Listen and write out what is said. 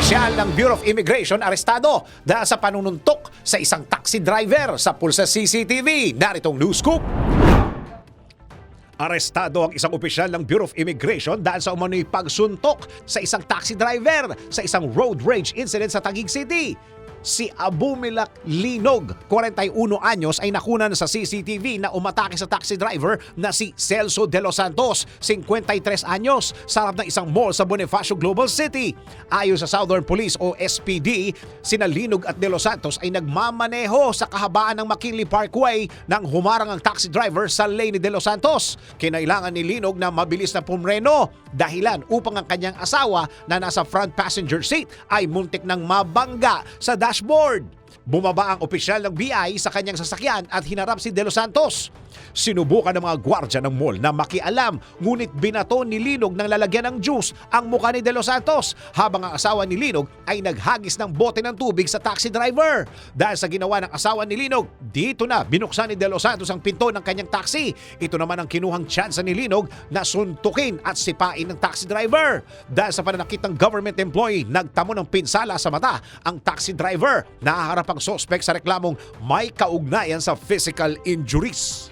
Opisyal ng Bureau of Immigration arestado dahil sa panununtok sa isang taxi driver sa pulsa CCTV. Naritong news scoop. Arestado ang isang opisyal ng Bureau of Immigration dahil sa umano'y pagsuntok sa isang taxi driver sa isang road rage incident sa Taguig City. Si Abu Milak Linog, 41 anyos, ay nakunan sa CCTV na umatake sa taxi driver na si Celso de los Santos, 53 anyos, sa harap ng isang mall sa Bonifacio Global City. Ayon sa Southern Police o SPD, sina Linog at de los Santos ay nagmamaneho sa kahabaan ng McKinley Parkway nang humarang ang taxi driver sa lane ni de los Santos. Kinailangan ni Linog na mabilis na pumreno dahilan upang ang kanyang asawa na nasa front passenger seat ay muntik ng mabangga sa dashboard. Bumaba ang opisyal ng BI sa kanyang sasakyan at hinarap si De Los Santos. Sinubukan ng mga gwardya ng mall na makialam ngunit binato ni Linog ng lalagyan ng juice ang mukha ni De Los Santos habang ang asawa ni Linog ay naghagis ng bote ng tubig sa taxi driver. Dahil sa ginawa ng asawa ni Linog, dito na binuksan ni De Los Santos ang pinto ng kanyang taxi. Ito naman ang kinuhang tsansa ni Linog na suntukin at sipain ng taxi driver. Dahil sa pananakit ng government employee, nagtamo ng pinsala sa mata ang taxi driver. Nahaharap ang sospek sa reklamong may kaugnayan sa physical injuries.